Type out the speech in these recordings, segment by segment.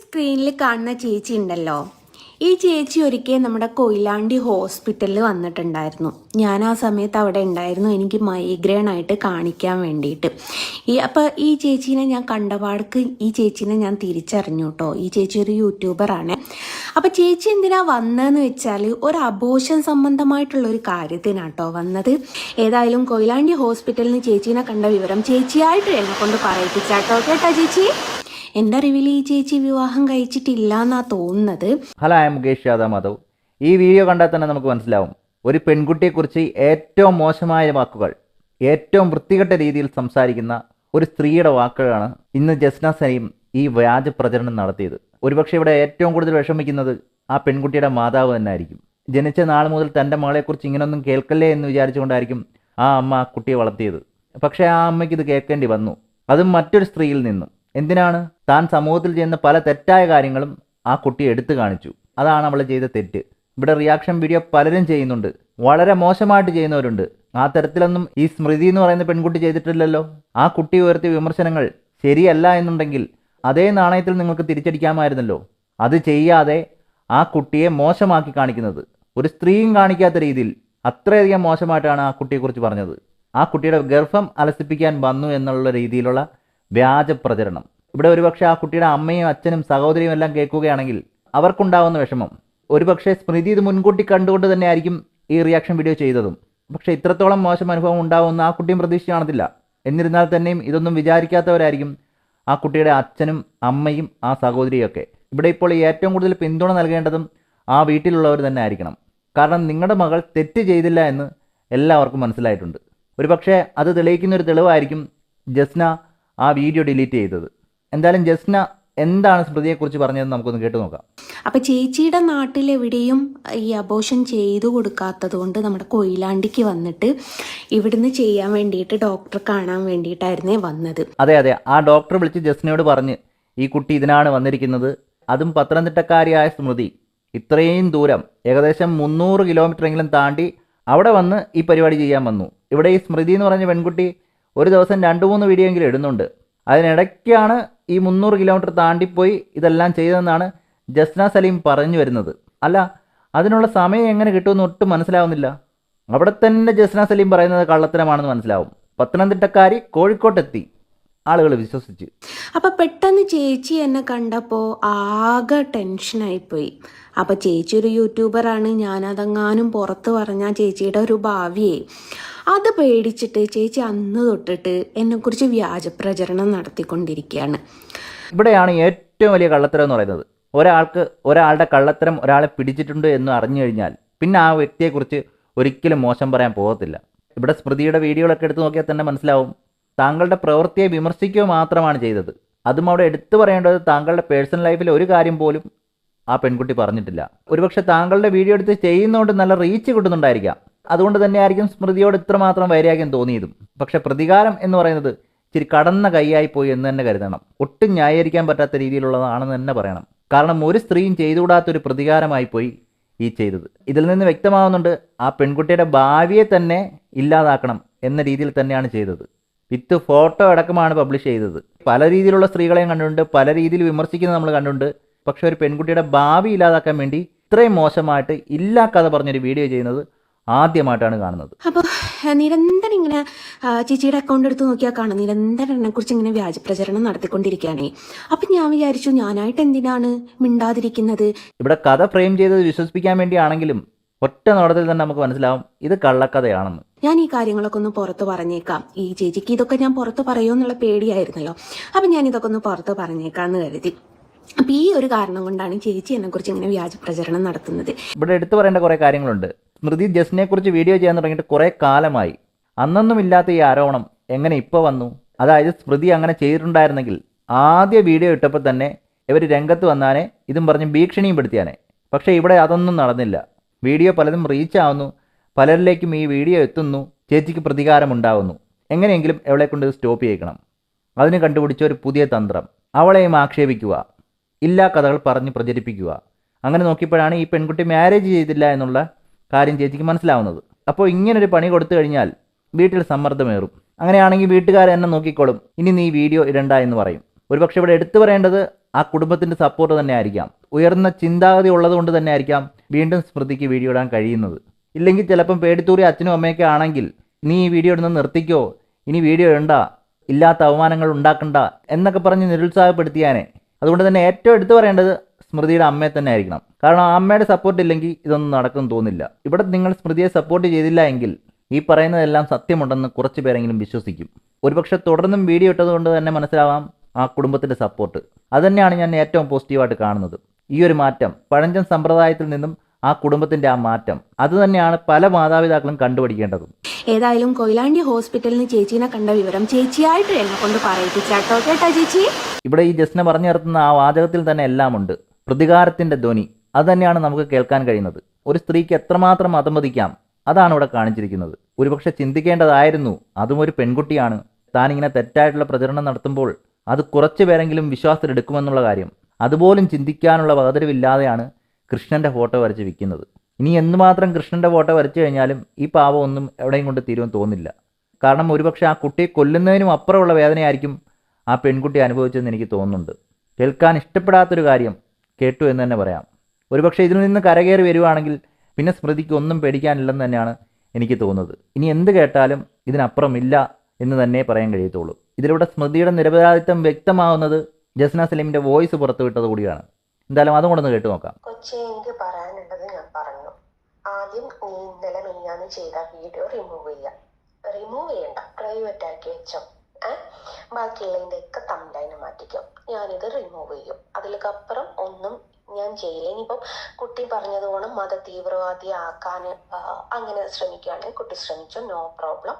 സ്ക്രീനിൽ കാണുന്ന ചേച്ചി ഉണ്ടല്ലോ. ഈ ചേച്ചി ഒരിക്കൽ നമ്മുടെ കൊയിലാണ്ടി ഹോസ്പിറ്റലിൽ വന്നിട്ടുണ്ടായിരുന്നു. ഞാൻ ആ സമയത്ത് അവിടെ ഉണ്ടായിരുന്നു. എനിക്ക് മൈഗ്രെയിൻ ആയിട്ട് കാണിക്കാൻ വേണ്ടിയിട്ട്. ഈ അപ്പോൾ ഈ ചേച്ചീനെ ഞാൻ കണ്ടപാടക്ക് ഈ ചേച്ചീനെ ഞാൻ തിരിച്ചറിഞ്ഞു കേട്ടോ ഈ ചേച്ചി ഒരു യൂട്യൂബറാണ് അപ്പോൾ ചേച്ചി എന്തിനാ വന്നതെന്ന് വെച്ചാൽ ഒരു അബോഷൻ സംബന്ധമായിട്ടുള്ള ഒരു കാര്യത്തിനാട്ടോ വന്നത്. ഏതായാലും കൊയിലാണ്ടി ഹോസ്പിറ്റലിൽ നിന്ന് ചേച്ചീനെ കണ്ട വിവരം ചേച്ചിയായിട്ട് എന്നെ കൊണ്ട് പറയിപ്പിച്ചാട്ടോ. കേട്ടോ ചേച്ചി? എന്റെ അറിവിൽ ഈ ചേച്ചി വിവാഹം കഴിച്ചിട്ടില്ല എന്നാ തോന്നുന്നത്? Hello I Mukesh Yadav Madhav. ഈ വീഡിയോ കണ്ടാൽ തന്നെ നമുക്ക് മനസ്സിലാവും. ഒരു പെൺകുട്ടിയെക്കുറിച്ച് ഏറ്റവും മോശമായ വാക്കുകൾ ഏറ്റവും വൃത്തികെട്ട രീതിയിൽ സംസാരിക്കുന്ന ഒരു സ്ത്രീയുടെ വാക്കുകളാണ് ഇന്ന് ജസ്ന സനീം ഈ വ്യാജ പ്രചരണം നടത്തിയത്. ഒരുപക്ഷെ ഇവിടെ ഏറ്റവും കൂടുതൽ വിഷമിക്കുന്നത് ആ പെൺകുട്ടിയുടെ മാതാവ് തന്നെ ആയിരിക്കും ജനിച്ച നാൾ മുതൽ തന്റെ മകളെക്കുറിച്ച് ഇങ്ങനൊന്നും കേൾക്കല്ലേ എന്ന് വിചാരിച്ചുകൊണ്ടായിരിക്കും ആ അമ്മ ആ കുട്ടിയെ വളർത്തിയത്. പക്ഷേ ആ അമ്മയ്ക്ക് ഇത് കേൾക്കേണ്ടി വന്നു. അതും മറ്റൊരു സ്ത്രീയിൽ നിന്നും. എന്തിനാണ്? താൻ സമൂഹത്തിൽ ചെയ്യുന്ന പല തെറ്റായ കാര്യങ്ങളും ആ കുട്ടി എടുത്തു കാണിച്ചു. അതാണ് അവൾ ചെയ്ത തെറ്റ്. ഇവിടെ റിയാക്ഷൻ വീഡിയോ പലരും ചെയ്യുന്നുണ്ട്. വളരെ മോശമായിട്ട് ചെയ്യുന്നവരുണ്ട്. ആ തരത്തിലൊന്നും ഈ സ്മൃതി എന്ന് പറയുന്ന പെൺകുട്ടി ചെയ്തിട്ടില്ലല്ലോ. ആ കുട്ടി ഉയർത്തിയ വിമർശനങ്ങൾ ശരിയല്ല എന്നുണ്ടെങ്കിൽ അതേ നാണയത്തിൽ നിങ്ങൾക്ക് തിരിച്ചടിക്കാമായിരുന്നല്ലോ. അത് ചെയ്യാതെ ആ കുട്ടിയെ മോശമാക്കി കാണിക്കുന്നത്. ഒരു സ്ത്രീയും കാണിക്കാത്ത രീതിയിൽ അത്രയധികം മോശമായിട്ടാണ് ആ കുട്ടിയെക്കുറിച്ച് പറഞ്ഞത്. ആ കുട്ടിയുടെ ഗർഭം അലസിപ്പിക്കാൻ വന്നു എന്നുള്ള രീതിയിലുള്ള വ്യാജ പ്രചരണം. ഇവിടെ ഒരുപക്ഷെ ആ കുട്ടിയുടെ അമ്മയും അച്ഛനും സഹോദരിയും എല്ലാം കേൾക്കുകയാണെങ്കിൽ അവർക്കുണ്ടാവുന്ന വിഷമം. ഒരുപക്ഷെ സ്മൃതി ഇത് മുൻകൂട്ടി കണ്ടുകൊണ്ട് തന്നെ ആയിരിക്കും ഈ റിയാക്ഷൻ വീഡിയോ ചെയ്തതും. പക്ഷേ ഇത്രത്തോളം മോശം അനുഭവം ഉണ്ടാവുമെന്ന് ആ കുട്ടിയും പ്രതീക്ഷ കാണത്തില്ല. എന്നിരുന്നാൽ തന്നെയും ഇതൊന്നും വിചാരിക്കാത്തവരായിരിക്കും ആ കുട്ടിയുടെ അച്ഛനും അമ്മയും ആ സഹോദരിയൊക്കെ. ഇവിടെ ഇപ്പോൾ ഏറ്റവും കൂടുതൽ പിന്തുണ നൽകേണ്ടതും ആ വീട്ടിലുള്ളവർ തന്നെ ആയിരിക്കണം. കാരണം നിങ്ങളുടെ മകൾ തെറ്റ് ചെയ്തില്ല എന്ന് എല്ലാവർക്കും മനസ്സിലായിട്ടുണ്ട്. ഒരുപക്ഷെ അത് തെളിയിക്കുന്ന ഒരു തെളിവായിരിക്കും ജസ്ന ആ വീഡിയോ ഡിലീറ്റ് ചെയ്തത്. എന്തായാലും ജസ്ന എന്താണ് സ്മൃതിയെക്കുറിച്ച് പറഞ്ഞതെന്ന് നമുക്കൊന്ന് കേട്ടു നോക്കാം. അപ്പം ചേച്ചിയുടെ നാട്ടിലെവിടെയും ഈ അബോഷൻ ചെയ്തു കൊടുക്കാത്തത് കൊണ്ട് നമ്മുടെ കൊയിലാണ്ടിക്ക് വന്നിട്ട് ഇവിടുന്ന് ചെയ്യാൻ വേണ്ടിയിട്ട് ഡോക്ടർ കാണാൻ വേണ്ടിയിട്ടായിരുന്നേ വന്നത്. അതെ അതെ. ആ ഡോക്ടർ വിളിച്ച് ജസ്നയോട് പറഞ്ഞ് ഈ കുട്ടി ഇതിനാണ് വന്നിരിക്കുന്നത്. അതും പത്തനംതിട്ടക്കാരിയായ സ്മൃതി ഇത്രയും ദൂരം ഏകദേശം മുന്നൂറ് കിലോമീറ്ററെങ്കിലും താണ്ടി അവിടെ വന്ന് ഈ പരിപാടി ചെയ്യാൻ വന്നു. ഇവിടെ ഈ സ്മൃതി എന്ന് പറഞ്ഞ പെൺകുട്ടി ഒരു ദിവസം രണ്ട് മൂന്ന് വീഡിയോ എങ്കിലും ഇടുന്നുണ്ട്. അതിനിടയ്ക്കാണ് ഈ മുന്നൂറ് കിലോമീറ്റർ താണ്ടിപ്പോയി ഇതെല്ലാം ചെയ്തതെന്നാണ് ജസ്ന സലീം പറഞ്ഞു വരുന്നത്. അല്ല അതിനുള്ള സമയം എങ്ങനെ കിട്ടുമെന്ന് ഒട്ടും മനസ്സിലാവുന്നില്ല. അവിടെ തന്നെ ജസ്ന സലീം പറയുന്നത് കള്ളത്തരമാണെന്ന് മനസ്സിലാവും. പത്തനംതിട്ടക്കാരി കോഴിക്കോട്ടെത്തി. ആളുകൾ വിശ്വസിച്ച്. അപ്പം പെട്ടെന്ന് ചേച്ചി എന്നെ കണ്ടപ്പോൾ ആകെ ടെൻഷനായിപ്പോയി അപ്പം ചേച്ചി ഒരു യൂട്യൂബറാണ് ഞാനതെങ്ങാനും പുറത്ത് പറഞ്ഞാൽ ചേച്ചിയുടെ ഒരു ഭാവിയെ. അത് പേടിച്ചിട്ട് ചേച്ചി അന്ന് തൊട്ടിട്ട് എന്നെക്കുറിച്ച് വ്യാജപ്രചരണം നടത്തിക്കൊണ്ടിരിക്കുകയാണ്. ഇവിടെയാണ് ഏറ്റവും വലിയ കള്ളത്തരം എന്ന് പറയുന്നത്. ഒരാൾക്ക് ഒരാളുടെ കള്ളത്തരം ഒരാളെ പിടിച്ചിട്ടുണ്ട് എന്ന് അറിഞ്ഞു കഴിഞ്ഞാൽ പിന്നെ ആ വ്യക്തിയെക്കുറിച്ച് ഒരിക്കലും മോശം പറയാൻ പോകത്തില്ല. ഇവിടെ സ്മൃതിയുടെ വീഡിയോകളൊക്കെ എടുത്ത് നോക്കിയാൽ തന്നെ മനസ്സിലാവും. താങ്കളുടെ പ്രവൃത്തിയെ വിമർശിക്കുക മാത്രമാണ് ചെയ്തത്. അതും അവിടെ എടുത്തു പറയേണ്ടത് താങ്കളുടെ പേഴ്സണൽ ലൈഫിൽ ഒരു കാര്യം പോലും ആ പെൺകുട്ടി പറഞ്ഞിട്ടില്ല. ഒരുപക്ഷെ താങ്കളുടെ വീഡിയോ എടുത്ത് ചെയ്യുന്നതുകൊണ്ട് നല്ല റീച്ച് കിട്ടുന്നുണ്ടായിരിക്കാം. അതുകൊണ്ട് തന്നെ ആയിരിക്കും സ്മൃതിയോട് ഇത്രമാത്രം വൈരാഗ്യം തോന്നിയതും. പക്ഷെ പ്രതികാരം എന്ന് പറയുന്നത് ഇച്ചിരി കടന്ന കൈയായി പോയി എന്ന് തന്നെ കരുതണം. ഒട്ടും ന്യായീകരിക്കാൻ പറ്റാത്ത രീതിയിലുള്ളതാണെന്ന് തന്നെ പറയണം. കാരണം ഒരു സ്ത്രീയും ചെയ്തുകൂടാത്തൊരു പ്രതികാരമായി പോയി ഈ ചെയ്തത്. ഇതിൽ നിന്ന് വ്യക്തമാവുന്നുണ്ട് ആ പെൺകുട്ടിയുടെ ഭാവിയെ തന്നെ ഇല്ലാതാക്കണം എന്ന രീതിയിൽ തന്നെയാണ് ചെയ്തത്. വിത്ത് ഫോട്ടോ അടക്കമാണ് പബ്ലിഷ് ചെയ്തത്. പല രീതിയിലുള്ള സ്ത്രീകളെയും കണ്ടുണ്ട് പല രീതിയിൽ വിമർശിക്കുന്നത് നമ്മൾ കണ്ടുണ്ട് പക്ഷെ ഒരു പെൺകുട്ടിയുടെ ഭാവി ഇല്ലാതാക്കാൻ വേണ്ടി ഇത്രയും മോശമായിട്ട് ഇല്ലാ കഥ പറഞ്ഞൊരു വീഡിയോ ചെയ്യുന്നത് ആദ്യമായിട്ടാണ് കാണുന്നത്. അപ്പോൾ നിരന്തരം ഇങ്ങനെ ചേച്ചിയുടെ അക്കൗണ്ട് എടുത്ത് നോക്കിയാൽ കാണാം. നിരന്തരം എന്നെ കുറിച്ച് ഇങ്ങനെ വ്യാജ പ്രചരണം നടത്തിക്കൊണ്ടിരിക്കുകയാണ്. അപ്പം ഞാൻ വിചാരിച്ചു ഞാനായിട്ട് എന്തിനാണ് മിണ്ടാതിരിക്കുന്നത്? ഇവിടെ കഥ ഫ്രെയിം ചെയ്തത് വിശ്വസിപ്പിക്കാൻ വേണ്ടിയാണെങ്കിലും ഒറ്റ നോട്ടത്തിൽ തന്നെ നമുക്ക് മനസ്സിലാവും ഇത് കള്ളക്കഥയാണെന്ന്. ഞാൻ ഈ കാര്യങ്ങളൊക്കെ ഒന്ന് പുറത്ത് പറഞ്ഞേക്കാം. ഈ ചേച്ചിക്ക് ഇതൊക്കെ ഞാൻ പുറത്ത് പറയുമോ എന്നുള്ള പേടിയായിരുന്നല്ലോ. അപ്പം ഞാൻ ഇതൊക്കെ ഒന്ന് പുറത്ത് പറഞ്ഞേക്കാമെന്ന് കരുതി. അപ്പം ഈ ഒരു കാരണം കൊണ്ടാണ് ചേച്ചി എന്നെക്കുറിച്ച് ഇങ്ങനെ വ്യാജ പ്രചരണം നടത്തുന്നത്. ഇവിടെ എടുത്തു പറയേണ്ട കുറേ കാര്യങ്ങളുണ്ട്. സ്മൃതി ജസ്റ്റിനെക്കുറിച്ച് വീഡിയോ ചെയ്യാൻ തുടങ്ങിയിട്ട് കുറേ കാലമായി. അന്നൊന്നും ഇല്ലാത്ത ഈ ആരോപണം എങ്ങനെ ഇപ്പോൾ വന്നു? അതായത് സ്മൃതി അങ്ങനെ ചെയ്തിട്ടുണ്ടായിരുന്നെങ്കിൽ ആദ്യ വീഡിയോ ഇട്ടപ്പോൾ തന്നെ ഇവർ രംഗത്ത് വന്നാനെ ഇതും പറഞ്ഞ് ഭീഷണിയും പെടുത്തിയാനെ. പക്ഷേ ഇവിടെ അതൊന്നും നടന്നില്ല. വീഡിയോ പലതും റീച്ച് ആവുന്നു. പലരിലേക്കും ഈ വീഡിയോ എത്തുന്നു ചേച്ചിക്ക് പ്രതികാരമുണ്ടാവുന്നു. എങ്ങനെയെങ്കിലും എവളെ കൊണ്ട് സ്റ്റോപ്പ് ചെയ്യിക്കണം. അതിന് കണ്ടുപിടിച്ച ഒരു പുതിയ തന്ത്രം. അവളെയും ആക്ഷേപിക്കുക. ഇല്ലാ കഥകൾ പറഞ്ഞ് പ്രചരിപ്പിക്കുക. അങ്ങനെ നോക്കിയപ്പോഴാണ് ഈ പെൺകുട്ടി മാരേജ് ചെയ്തില്ല എന്നുള്ള കാര്യം ചേച്ചിക്ക് മനസ്സിലാവുന്നത്. അപ്പോൾ ഇങ്ങനൊരു പണി കൊടുത്തു കഴിഞ്ഞാൽ വീട്ടിൽ സമ്മർദ്ദമേറും. അങ്ങനെയാണെങ്കിൽ വീട്ടുകാർ എന്നെ നോക്കിക്കോളും. ഇനി നീ വീഡിയോ ഇടണ്ട എന്ന് പറയും. ഒരുപക്ഷെ ഇവിടെ എടുത്തു പറയേണ്ടത് ആ കുടുംബത്തിന്റെ സപ്പോർട്ട് തന്നെ ആയിരിക്കാം. ഉയർന്ന ചിന്താഗതി ഉള്ളത് കൊണ്ട് തന്നെ ആയിരിക്കാം വീണ്ടും സ്മൃതിക്ക് വീഡിയോ ഇടാൻ കഴിയുന്നത്. ഇല്ലെങ്കിൽ ചിലപ്പം പേടിത്തൂറി അച്ഛനും അമ്മയൊക്കെ ആണെങ്കിൽ നീ ഈ വീഡിയോ ഇടുന്ന നിർത്തിക്കോ. ഇനി വീഡിയോ ഇടണ്ട. ഇല്ലാത്ത അവമാനങ്ങൾ ഉണ്ടാക്കണ്ട എന്നൊക്കെ പറഞ്ഞ് നിരുത്സാഹപ്പെടുത്തിയാനെ. അതുകൊണ്ട് തന്നെ ഏറ്റവും എടുത്തു പറയേണ്ടത് സ്മൃതിയുടെ അമ്മയെ തന്നെ ആയിരിക്കണം. കാരണം ആ അമ്മയുടെ സപ്പോർട്ട് ഇല്ലെങ്കിൽ ഇതൊന്നും നടക്കും തോന്നില്ല. ഇവിടെ നിങ്ങൾ സ്മൃതിയെ സപ്പോർട്ട് ചെയ്തില്ല എങ്കിൽ ഈ പറയുന്നതെല്ലാം സത്യമുണ്ടെന്ന് കുറച്ച് പേരെങ്കിലും വിശ്വസിക്കും. ഒരുപക്ഷെ തുടർന്നും വീഡിയോ ഇട്ടതുകൊണ്ട് തന്നെ മനസ്സിലാവാം ആ കുടുംബത്തിന്റെ സപ്പോർട്ട് അതുതന്നെയാണ് ഞാൻ ഏറ്റവും പോസിറ്റീവായിട്ട് കാണുന്നത്. ഈ ഒരു മാറ്റം പഴഞ്ചൻ സമ്പ്രദായത്തിൽ നിന്നും ആ കുടുംബത്തിന്റെ ആ മാറ്റം. അത് തന്നെയാണ് പല മാതാപിതാക്കളും കണ്ടുപിടിക്കേണ്ടതും. ഏതായാലും കൊയിലാണ്ടി ഹോസ്പിറ്റലിൽ നിന്ന് ചേച്ചീനെ കണ്ട വിവരം ചേച്ചിയായിട്ട് എന്നെ കൊണ്ട് പറയിപ്പിച്ചാട്ടോ കേട്ടാ. ചേച്ചി? ഇവിടെ ഈ ജസ്റ്റിനെ പറഞ്ഞു നിർത്തുന്ന ആ വാചകത്തിൽ തന്നെ എല്ലാം ഉണ്ട്. പ്രതികാരത്തിന്റെ ധ്വനി. അത് തന്നെയാണ് നമുക്ക് കേൾക്കാൻ കഴിയുന്നത്. ഒരു സ്ത്രീക്ക് എത്രമാത്രം അതമതിക്കാം അതാണ് ഇവിടെ കാണിച്ചിരിക്കുന്നത്. ഒരുപക്ഷെ ചിന്തിക്കേണ്ടതായിരുന്നു. അതും ഒരു പെൺകുട്ടിയാണ്. താൻ ഇങ്ങനെ തെറ്റായിട്ടുള്ള പ്രചരണം നടത്തുമ്പോൾ അത് കുറച്ച് പേരെങ്കിലും വിശ്വാസത്തിലെടുക്കുമെന്നുള്ള കാര്യം. അതുപോലും ചിന്തിക്കാനുള്ള വകതിരിവില്ലാതെയാണ് കൃഷ്ണന്റെ ഫോട്ടോ വരച്ച് വിൽക്കുന്നത്. ഇനി എന്തുമാത്രം കൃഷ്ണന്റെ ഫോട്ടോ വരച്ചു കഴിഞ്ഞാലും ഈ പാവം ഒന്നും എവിടെയും കൊണ്ട് തീരുമെന്ന് തോന്നില്ല കാരണം ഒരുപക്ഷെ ആ കുട്ടിയെ കൊല്ലുന്നതിനും അപ്പുറമുള്ള വേദനയായിരിക്കും ആ പെൺകുട്ടി അനുഭവിച്ചതെന്ന് എനിക്ക് തോന്നുന്നുണ്ട്. കേൾക്കാൻ ഇഷ്ടപ്പെടാത്തൊരു കാര്യം കേട്ടു എന്ന് തന്നെ പറയാം. ഒരുപക്ഷെ ഇതിൽ നിന്ന് കരകയറി വരുവാണെങ്കിൽ പിന്നെ സ്മൃതിക്ക് ഒന്നും പേടിക്കാനില്ലെന്ന് തന്നെയാണ് എനിക്ക് തോന്നുന്നത്. ഇനി എന്ത് കേട്ടാലും ഇതിനപ്പുറമില്ല എന്ന് തന്നെ പറയാൻ കഴിയത്തുള്ളൂ. ഇതിലൂടെ സ്മൃതിയുടെ നിരപരാധിത്വം വ്യക്തമാവുന്നത് ജസ്ന സലീമിന്റെ വോയിസ് പുറത്തുവിട്ടത് കൂടിയാണ്. എന്തായാലും അതും കൂടെ ഒന്ന് കേട്ട് നോക്കാം. കൊച്ചി എനിക്ക് പറയാനുള്ളത് ഞാൻ പറഞ്ഞു. ആദ്യം നീ ഇന്നലെ മിനിഞ്ഞാന്ന് ചെയ്ത വീഡിയോ റിമൂവ് ചെയ്യാം. റിമൂവ് ചെയ്യണ്ട പ്രൈവറ്റ് ആക്കി വെച്ചോ. ഏ? ബാക്കിയുള്ളതിന്റെ ഒക്കെ തമ്മിലതിന് മാറ്റിക്കും. ഞാനിത് റിമൂവ് ചെയ്യും. അതിലേക്കപ്പുറം ഒന്നും ഞാൻ ചെയ്യില്ല ഇനിയിപ്പം കുട്ടി പറഞ്ഞതുപോലെ മത തീവ്രവാദി അങ്ങനെ ശ്രമിക്കുകയാണെങ്കിൽ കുട്ടി ശ്രമിച്ചു നോ പ്രോബ്ലം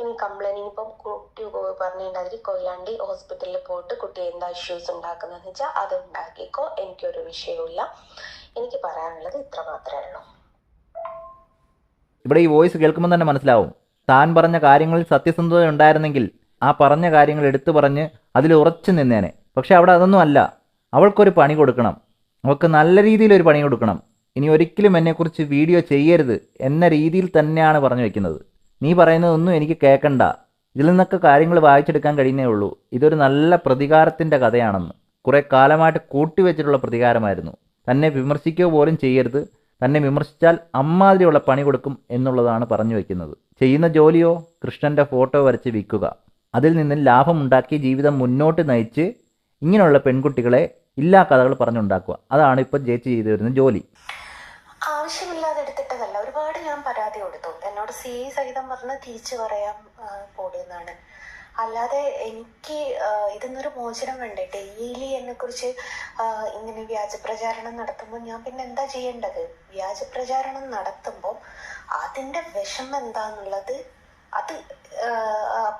ഇനി കംപ്ലൈന്റ് ഇനിയിപ്പം കുട്ടി പറഞ്ഞിട്ടുണ്ടാതിരി കൊയ്യാണ്ടി ഹോസ്പിറ്റലിൽ പോയിട്ട് കുട്ടി എന്താ ഇഷ്യൂസ് ഉണ്ടാക്കുന്നതെന്ന് വെച്ചാൽ അത് ഉണ്ടാക്കിക്കോ എനിക്കൊരു വിഷയമില്ല എനിക്ക് പറയാനുള്ളത് ഇത്ര മാത്രമേ ഉള്ളൂ. ഇവിടെ ഈ വോയിസ് കേൾക്കുമ്പോൾ തന്നെ മനസ്സിലാവും. താൻ പറഞ്ഞ കാര്യങ്ങളിൽ സത്യസന്ധത ഉണ്ടായിരുന്നെങ്കിൽ ആ പറഞ്ഞ കാര്യങ്ങൾ എടുത്തു പറഞ്ഞ് അതിൽ ഉറച്ചു നിന്നേനെ. പക്ഷെ അവിടെ അതൊന്നും അല്ല. അവൾക്കൊരു പണി കൊടുക്കണം. അവൾക്ക് നല്ല രീതിയിൽ ഒരു പണി കൊടുക്കണം. ഇനി ഒരിക്കലും എന്നെക്കുറിച്ച് വീഡിയോ ചെയ്യരുത് എന്ന രീതിയിൽ തന്നെയാണ് പറഞ്ഞു വെക്കുന്നത്. നീ പറയുന്നതൊന്നും എനിക്ക് കേൾക്കണ്ട ഇതിൽ നിന്നൊക്കെ കാര്യങ്ങൾ വായിച്ചെടുക്കാൻ കഴിയുന്നേ ഉള്ളൂ. ഇതൊരു നല്ല പ്രതികാരത്തിന്റെ കഥയാണെന്ന്. കുറേ കാലമായിട്ട് കൂട്ടിവെച്ചിട്ടുള്ള പ്രതികാരമായിരുന്നു. തന്നെ വിമർശിക്കുക പോലും ചെയ്യരുത്. തന്നെ വിമർശിച്ചാൽ അമ്മാതിരിയുള്ള പണി കൊടുക്കും എന്നുള്ളതാണ് പറഞ്ഞു വയ്ക്കുന്നത് ചെയ്യുന്ന ജോലിയോ കൃഷ്ണന്റെ ഫോട്ടോ വരച്ച് വിൽക്കുക. അതിൽ നിന്ന് ലാഭമുണ്ടാക്കി ജീവിതം മുന്നോട്ട് നയിച്ച് ഇങ്ങനെയുള്ള പെൺകുട്ടികളെ ഇല്ലാ കഥകൾ പറഞ്ഞുണ്ടാക്കുക. അതാണ് ഇപ്പോൾ ജയിച്ച് ചെയ്തു വരുന്ന ജോലി. ആവശ്യമില്ലാതെ എടുത്തിട്ടതല്ല. ഒരുപാട് ഞാൻ പരാതി കൊടുത്തു. എന്നോട് സി സഹിതം പറഞ്ഞ് തിരിച്ചു പറയാൻ പോടുന്നാണ് അല്ലാതെ എനിക്ക് ഇതിന്നൊരു മോചനം വേണ്ടേ? ഡെയിലി എന്നെ കുറിച്ച് ഇങ്ങനെ വ്യാജ പ്രചാരണം നടത്തുമ്പോൾ ഞാൻ പിന്നെ എന്താ ചെയ്യേണ്ടത്? വ്യാജ പ്രചാരണം നടത്തുമ്പോൾ അതിന്റെ വിഷം എന്താന്നുള്ളത് അത്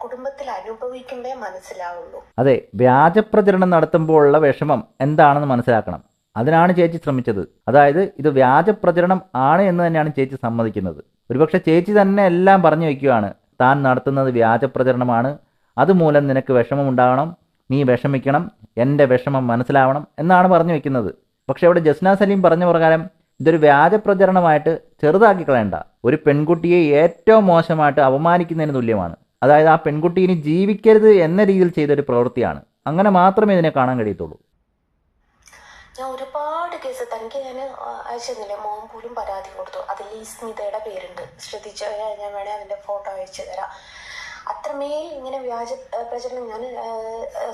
കുടുംബത്തിൽ അനുഭവിക്കുമ്പേ മനസ്സിലാവുള്ളൂ. അതെ വ്യാജപ്രചരണം നടത്തുമ്പോഴുള്ള വിഷമം എന്താണെന്ന് മനസ്സിലാക്കണം. അതിനാണ് ചേച്ചി ശ്രമിച്ചത്. അതായത് ഇത് വ്യാജപ്രചരണം ആണ് എന്ന് തന്നെയാണ് ചേച്ചി സമ്മതിക്കുന്നത്. ഒരുപക്ഷെ ചേച്ചി തന്നെ എല്ലാം പറഞ്ഞു വയ്ക്കുകയാണ്. താൻ നടത്തുന്നത് വ്യാജപ്രചരണമാണ്. അതുമൂലം നിനക്ക് വിഷമം ഉണ്ടാകണം നീ വിഷമിക്കണം. എന്റെ വിഷമം മനസ്സിലാവണം എന്നാണ് പറഞ്ഞു വയ്ക്കുന്നത്. പക്ഷെ അവിടെ ജസ്ന സലീം പറഞ്ഞ പ്രകാരം ഇതൊരു വ്യാജപ്രചരണമായിട്ട് ചെറുതാക്കി കളയണ്ട. ഒരു പെൺകുട്ടിയെ ഏറ്റവും മോശമായിട്ട് അപമാനിക്കുന്നതിന് തുല്യമാണ്. അതായത് ആ പെൺകുട്ടി ഇനി ജീവിക്കരുത് എന്ന രീതിയിൽ ചെയ്തൊരു പ്രവൃത്തിയാണ്. അങ്ങനെ മാത്രമേ ഇതിനെ കാണാൻ കഴിയത്തുള്ളൂ. ഞാൻ ഒരുപാട് കേസ് തനിക്ക് ഞാൻ അയച്ചെന്നില്ലേ മോൻ പോലും പരാതി കൊടുത്തു. അതിൽ ഈ സ്മിതയുടെ പേരുണ്ട്. ശ്രദ്ധിച്ചു ഞാൻ വേണേൽ അതിന്റെ ഫോട്ടോ അയച്ചു തരാം. അത്രമേൽ ഇങ്ങനെ വ്യാജ പ്രചരണം ഞാൻ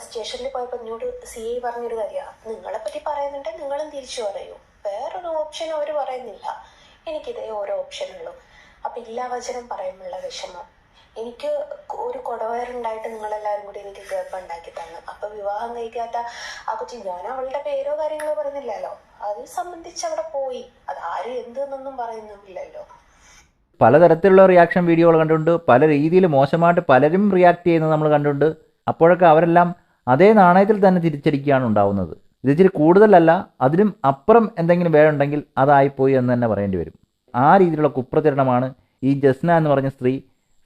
സ്റ്റേഷനിൽ പോയപ്പോൾ എന്നോട് സി ഐ പറഞ്ഞൊരു കാര്യമാണ് നിങ്ങളെ പറ്റി പറയുന്നുണ്ടെങ്കിൽ നിങ്ങളും തിരിച്ചു പറയൂ. വേറൊരു ഓപ്ഷൻ അവർ പറയുന്നില്ല. എനിക്കിതേ ഓരോ ഓപ്ഷൻ ഉള്ളൂ. അപ്പൊ ഇല്ലാ വചനം പറയുമ്പോഴുള്ള വിഷമം. എനിക്ക് ഒരു കുടവയറുണ്ടായിട്ട് നിങ്ങളെല്ലാവരും കൂടി എനിക്ക് ഗർഭം ഉണ്ടാക്കി തന്നു. അപ്പൊ വിവാഹം കഴിക്കാത്ത ആ കൊച്ചി ഞാൻ അവളുടെ പേരോ കാര്യങ്ങളോ പറയുന്നില്ലല്ലോ. അത് സംബന്ധിച്ച് അവിടെ പോയി. അത് ആരും എന്തെന്നൊന്നും പറയുന്നില്ലല്ലോ പലതരത്തിലുള്ള റിയാക്ഷൻ വീഡിയോകൾ കണ്ടിട്ടുണ്ട്. പല രീതിയിൽ മോശമായിട്ട് പലരും റിയാക്ട് ചെയ്യുന്നത് നമ്മൾ കണ്ടിട്ടുണ്ട്. അപ്പോഴൊക്കെ അവരെല്ലാം അതേ നാണയത്തിൽ തന്നെ തിരിച്ചടിക്കുകയാണ് ഉണ്ടാവുന്നത്. ഇത് ഇച്ചിരി കൂടുതലല്ല അതിലും അപ്പുറം എന്തെങ്കിലും വേറുണ്ടെങ്കിൽ അതായിപ്പോയി എന്ന് തന്നെ പറയേണ്ടി വരും. ആ രീതിയിലുള്ള കുപ്രചരണമാണ് ഈ ജസ്ന എന്ന് പറഞ്ഞ സ്ത്രീ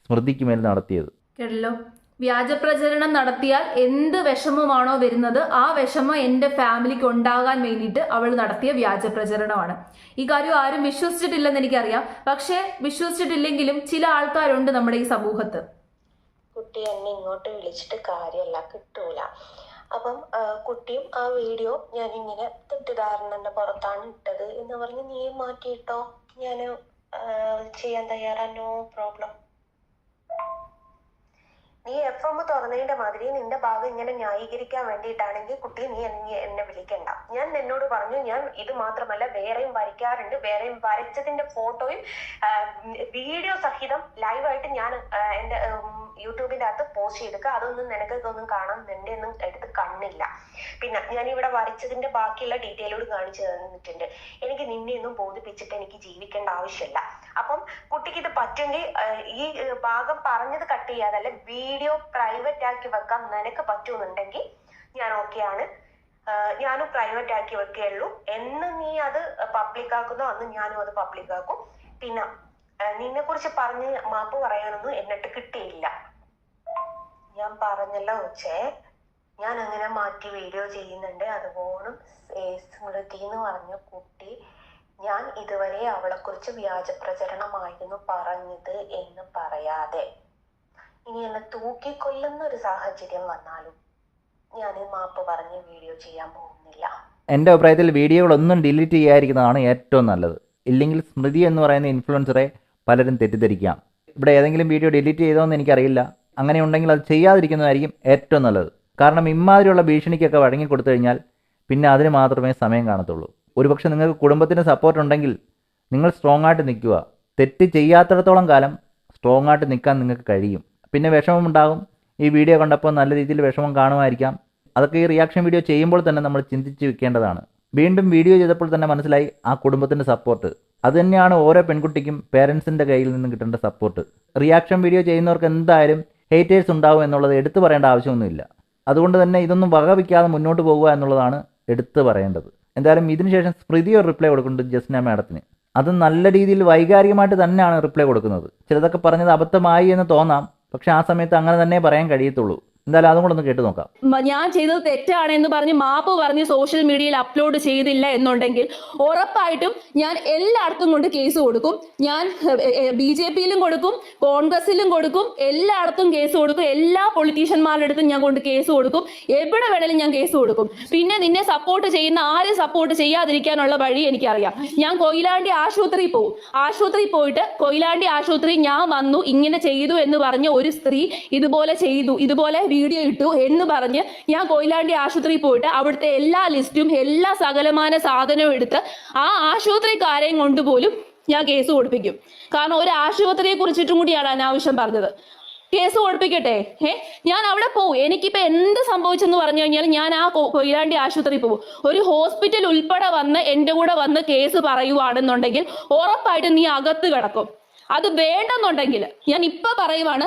സ്മൃതിക്ക് മേൽ നടത്തിയത്. കേട്ടല്ലോ? വ്യാജപ്രചരണം നടത്തിയാൽ എന്ത് വിഷമമാണോ വരുന്നത് ആ വിഷമം എന്റെ ഫാമിലിക്ക് ഉണ്ടാകാൻ വേണ്ടിയിട്ട് അവൾ നടത്തിയ വ്യാജപ്രചരണമാണ് ഈ കാര്യം ആരും വിശ്വസിച്ചിട്ടില്ലെന്ന് എനിക്കറിയാം. പക്ഷേ വിശ്വസിച്ചിട്ടില്ലെങ്കിലും ചില ആൾക്കാരുണ്ട് നമ്മുടെ ഈ സമൂഹത്ത്. കുട്ടി എന്നെ ഇങ്ങോട്ട് വിളിച്ചിട്ട് കാര്യമല്ല കിട്ടൂല. അപ്പം കുട്ടിയും ആ വീഡിയോ ഞാൻ ഇങ്ങനെ തെറ്റിദ്ധാരണന്റെ പുറത്താണ് ഇട്ടത് എന്ന് പറഞ്ഞ് നീ മാറ്റിയിട്ടോ? ഞാൻ ചെയ്യാൻ തയ്യാറാ നോ പ്രോബ്ലം നീ എഫ് എം തുറന്നതിന്റെ മാതിരി നിന്റെ ഭാഗം ഇങ്ങനെ ന്യായീകരിക്കാൻ വേണ്ടിയിട്ടാണെങ്കിൽ കുട്ടി നീ എന്നെ വിളിക്കണ്ട. ഞാൻ നിന്നോട് പറഞ്ഞു ഞാൻ ഇത് മാത്രമല്ല വേറെയും വരയ്ക്കാറുണ്ട്. വേറെയും വരച്ചതിന്റെ ഫോട്ടോയും വീഡിയോ സഹിതം ലൈവായിട്ട് ഞാൻ എന്റെ യൂട്യൂബിന്റെ അകത്ത് പോസ്റ്റ് ചെയ്തേക്ക അതൊന്നും നിനക്ക് ഇതൊന്നും കാണാൻ നിന്റെ ഒന്നും എടുത്ത് കണ്ണില്ല. പിന്നെ ഞാൻ ഇവിടെ വരച്ചതിന്റെ ബാക്കിയുള്ള ഡീറ്റെയിലോട് കാണിച്ചു തന്നിട്ടുണ്ട്. എനിക്ക് നിന്നെ ഒന്നും ബോധിപ്പിച്ചിട്ട് എനിക്ക് ജീവിക്കേണ്ട ആവശ്യമില്ല. അപ്പം കുട്ടിക്ക് ഇത് പറ്റുമെങ്കിൽ ഈ ഭാഗം പറഞ്ഞത് കട്ട് ചെയ്യാതെ ചെയ്യാതല്ല വീഡിയോ പ്രൈവറ്റ് ആക്കി വെക്കാൻ നിനക്ക് പറ്റുമെന്നുണ്ടെങ്കിൽ ഞാൻ ഓക്കെയാണ് ഞാനും പ്രൈവറ്റ് ആക്കി വെക്കുകയുള്ളൂ എന്ന് നീ അത് പബ്ലിക് ആക്കുന്നോ അന്ന് ഞാനും അത് പബ്ലിക് ആക്കും. പിന്നെ നിന്നെ കുറിച്ച് പറഞ്ഞ് മാപ്പ് പറയാനൊന്നും എന്നിട്ട് കിട്ടിയില്ല. ഞാൻ പറഞ്ഞല്ലോ ഉച്ചേ ഞാൻ അങ്ങനെ മാറ്റി വീഡിയോ ചെയ്യുന്നുണ്ട്. അതുപോലും സ്മൃതി എന്ന് പറഞ്ഞ കുട്ടി ഞാൻ ഇതുവരെ അവളെ കുറിച്ച് വ്യാജ പ്രചരണമായിരുന്നു പറഞ്ഞത് എന്ന് പറയാതെ. ഇനി എന്നെ തൂക്കിക്കൊല്ലുന്ന ഒരു സാഹചര്യം വന്നാലും ഞാൻ മാപ്പ് പറഞ്ഞ് വീഡിയോ ചെയ്യാൻ പോകുന്നില്ല. എന്റെ അഭിപ്രായത്തിൽ വീഡിയോകളൊന്നും ഡിലീറ്റ് ചെയ്യാതിരിക്കുന്നതാണ് ഏറ്റവും നല്ലത്. ഇല്ലെങ്കിൽ സ്മൃതി എന്ന് പറയുന്ന ഇൻഫ്ലുവൻസറെ പലരും തെറ്റിദ്ധരിക്കാം. ഇവിടെ ഏതെങ്കിലും വീഡിയോ ഡിലീറ്റ് ചെയ്തോ എന്ന് എനിക്കറിയില്ല. അങ്ങനെ ഉണ്ടെങ്കിൽ അത് ചെയ്യാതിരിക്കുന്നതായിരിക്കും ഏറ്റവും നല്ലത്. കാരണം ഇമാതിരിയുള്ള ഭീഷണിക്കൊക്കെ വഴങ്ങി കൊടുത്തു കഴിഞ്ഞാൽ പിന്നെ അതിന് മാത്രമേ സമയം കാണത്തുള്ളൂ. ഒരുപക്ഷെ നിങ്ങൾക്ക് കുടുംബത്തിന്റെ സപ്പോർട്ട് ഉണ്ടെങ്കിൽ നിങ്ങൾ സ്ട്രോങ് ആയിട്ട് നിൽക്കുക. തെറ്റ് ചെയ്യാത്തിടത്തോളം കാലം സ്ട്രോങ് ആയിട്ട് നിൽക്കാൻ നിങ്ങൾക്ക് കഴിയും. പിന്നെ വിഷമം ഉണ്ടാകും. ഈ വീഡിയോ കണ്ടപ്പോൾ നല്ല രീതിയിൽ വിഷമം കാണുമായിരിക്കാം. അതൊക്കെ ഈ റിയാക്ഷൻ വീഡിയോ ചെയ്യുമ്പോൾ തന്നെ നമ്മൾ ചിന്തിച്ച് വെക്കേണ്ടതാണ്. വീണ്ടും വീഡിയോ ചെയ്തപ്പോൾ തന്നെ മനസ്സിലായി ആ കുടുംബത്തിന്റെ സപ്പോർട്ട് അതുതന്നെയാണ് ഓരോ പെൺകുട്ടിക്കും പേരൻസിന്റെ കയ്യിൽ നിന്ന് കിട്ടേണ്ട സപ്പോർട്ട് റിയാക്ഷൻ വീഡിയോ ചെയ്യുന്നവർക്ക് എന്തായാലും ഹേറ്റേഴ്സ് ഉണ്ടാവും എന്നുള്ളത് എടുത്തു പറയേണ്ട ആവശ്യമൊന്നുമില്ല. അതുകൊണ്ട് തന്നെ ഇതൊന്നും വകവയ്ക്കാതെ മുന്നോട്ട് പോകുക എന്നുള്ളതാണ് എടുത്തു പറയേണ്ടത്. എന്തായാലും ഇതിനുശേഷം സ്മൃതി ഒരു റിപ്ലൈ കൊടുക്കുന്നുണ്ട് ജസ്ന മാഡത്തിന്. അത് നല്ല രീതിയിൽ വൈകാരികമായിട്ട് തന്നെയാണ് റിപ്ലൈ കൊടുക്കുന്നത്. ചിലതൊക്കെ പറഞ്ഞത് അബദ്ധമായി എന്ന് തോന്നാം. പക്ഷെ ആ സമയത്ത് അങ്ങനെ തന്നെ പറയാൻ കഴിയത്തുള്ളൂ. എന്തായാലും അതും കൂടെ ഒന്ന് കേട്ട് നോക്കാം. ഞാൻ ചെയ്തത് തെറ്റാണ് എന്ന് പറഞ്ഞ് മാപ്പ് പറഞ്ഞ് സോഷ്യൽ മീഡിയയിൽ അപ്ലോഡ് ചെയ്തില്ല എന്നുണ്ടെങ്കിൽ ഉറപ്പായിട്ടും ഞാൻ എല്ലായിടത്തും കൊണ്ട് കേസ് കൊടുക്കും. ഞാൻ ബി ജെ പിയിലും കൊടുക്കും കോൺഗ്രസിലും കൊടുക്കും എല്ലായിടത്തും കേസ് കൊടുക്കും എല്ലാ പൊളിറ്റീഷ്യന്മാരുടെ അടുത്തും ഞാൻ കൊണ്ട് കേസ് കൊടുക്കും. എവിടെ വേണേലും ഞാൻ കേസ് കൊടുക്കും. പിന്നെ നിന്നെ സപ്പോർട്ട് ചെയ്യുന്ന ആരും സപ്പോർട്ട് ചെയ്യാതിരിക്കാനുള്ള വഴി എനിക്കറിയാം. ഞാൻ കൊയിലാണ്ടി ആശുപത്രി പോകും ആശുപത്രി പോയിട്ട് കൊയിലാണ്ടി ആശുപത്രി ഞാൻ വന്നു ഇങ്ങനെ ചെയ്തു എന്ന് പറഞ്ഞ ഒരു സ്ത്രീ ഇതുപോലെ ചെയ്തു ഇതുപോലെ വീഡിയോ ഇട്ടു എന്ന് പറഞ്ഞ് ഞാൻ കൊയിലാണ്ടി ആശുപത്രിയിൽ പോയിട്ട് അവിടുത്തെ എല്ലാ ലിസ്റ്റും എല്ലാ സകലമാന സാധനവും എടുത്ത് ആ ആശുപത്രിക്കാരെയും കൊണ്ടുപോലും ഞാൻ കേസ് കൊടുപ്പിക്കും. കാരണം ഒരു ആശുപത്രിയെ കുറിച്ചിട്ടും കൂടിയാണ് അനാവശ്യം പറഞ്ഞത്. കേസ് കൊടുപ്പിക്കട്ടെ? ഏ ഞാൻ അവിടെ പോകും എനിക്കിപ്പോ എന്ത് സംഭവിച്ചെന്ന് പറഞ്ഞു കഴിഞ്ഞാൽ ഞാൻ ആ കൊയിലാണ്ടി ആശുപത്രി പോകും. ഒരു ഹോസ്പിറ്റൽ ഉൾപ്പെടെ വന്ന് എന്റെ കൂടെ വന്ന് കേസ് പറയുവാണെന്നുണ്ടെങ്കിൽ ഉറപ്പായിട്ടും നീ അകത്ത് കിടക്കും. അത് വേണ്ടെന്നുണ്ടെങ്കിൽ ഞാൻ ഇപ്പൊ പറയുവാണ്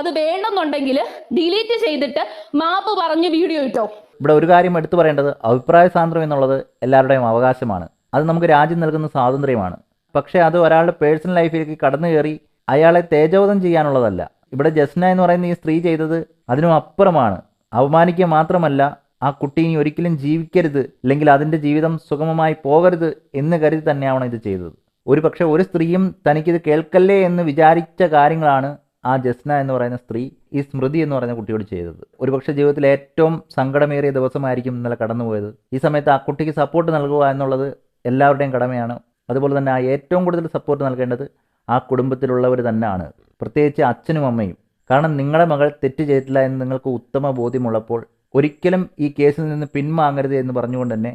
അത് വേണ്ടെന്നുണ്ടെങ്കിൽ ഡിലീറ്റ് ചെയ്തിട്ട് മാപ്പ് പറഞ്ഞ് വീഡിയോ ഇട്ടോ. ഇവിടെ ഒരു കാര്യം എടുത്തു പറയേണ്ടത് അഭിപ്രായ സ്വാതന്ത്ര്യം എന്നുള്ളത് എല്ലാവരുടെയും അവകാശമാണ്. അത് നമുക്ക് രാജ്യം നൽകുന്ന സ്വാതന്ത്ര്യമാണ്. പക്ഷേ അത് ഒരാളുടെ പേഴ്സണൽ ലൈഫിലേക്ക് കടന്നു കയറി അയാളെ തേജോധം ചെയ്യാനുള്ളതല്ല. ഇവിടെ ജസ്ന എന്ന് പറയുന്ന ഈ സ്ത്രീ ചെയ്തത് അതിനും അപ്പുറമാണ്. അവമാനിക്കുക മാത്രമല്ല ആ കുട്ടി ഇനി ഒരിക്കലും ജീവിക്കരുത് അല്ലെങ്കിൽ അതിന്റെ ജീവിതം സുഗമമായി പോകരുത് എന്ന് കരുതി തന്നെയാണ് ഇത് ചെയ്തത്. ഒരു പക്ഷേ ഒരു സ്ത്രീയും തനിക്കിത് കേൾക്കല്ലേ എന്ന് വിചാരിച്ച കാര്യങ്ങളാണ് ആ ജസ്ന എന്ന് പറയുന്ന സ്ത്രീ ഈ സ്മൃതി എന്ന് പറയുന്ന കുട്ടിയോട് ചെയ്തത്. ഒരുപക്ഷെ ജീവിതത്തിലെ ഏറ്റവും സങ്കടമേറിയ ദിവസമായിരിക്കും ഇന്നലെ കടന്നുപോയത്. ഈ സമയത്ത് ആ കുട്ടിക്ക് സപ്പോർട്ട് നൽകുക എന്നുള്ളത് എല്ലാവരുടെയും കടമയാണ്. അതുപോലെ തന്നെ ആ ഏറ്റവും കൂടുതൽ സപ്പോർട്ട് നൽകേണ്ടത് ആ കുടുംബത്തിലുള്ളവർ തന്നെയാണ് പ്രത്യേകിച്ച് അച്ഛനും അമ്മയും. കാരണം നിങ്ങളുടെ മകൾ തെറ്റ് ചെയ്തിട്ടില്ല എന്ന് നിങ്ങൾക്ക് ഉത്തമ ബോധ്യമുള്ളപ്പോൾ ഒരിക്കലും ഈ കേസിൽ നിന്ന് പിന്മാങ്ങരുത് എന്ന് പറഞ്ഞുകൊണ്ട് തന്നെ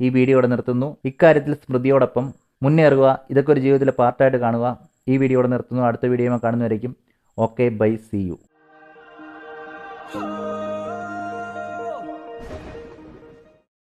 ഈ വീഡിയോ ഇവിടെ നിർത്തുന്നു. ഇക്കാര്യത്തിൽ സ്മൃതിയോടൊപ്പം മുന്നേറുക. ഇതൊക്കെ ഒരു ജീവിതത്തിലെ പാർട്ടായിട്ട് കാണുക. ഈ വീഡിയോ ഇവിടെ നിർത്തുന്നു. അടുത്ത video കാണുന്നവരേക്കും. Okay bye see you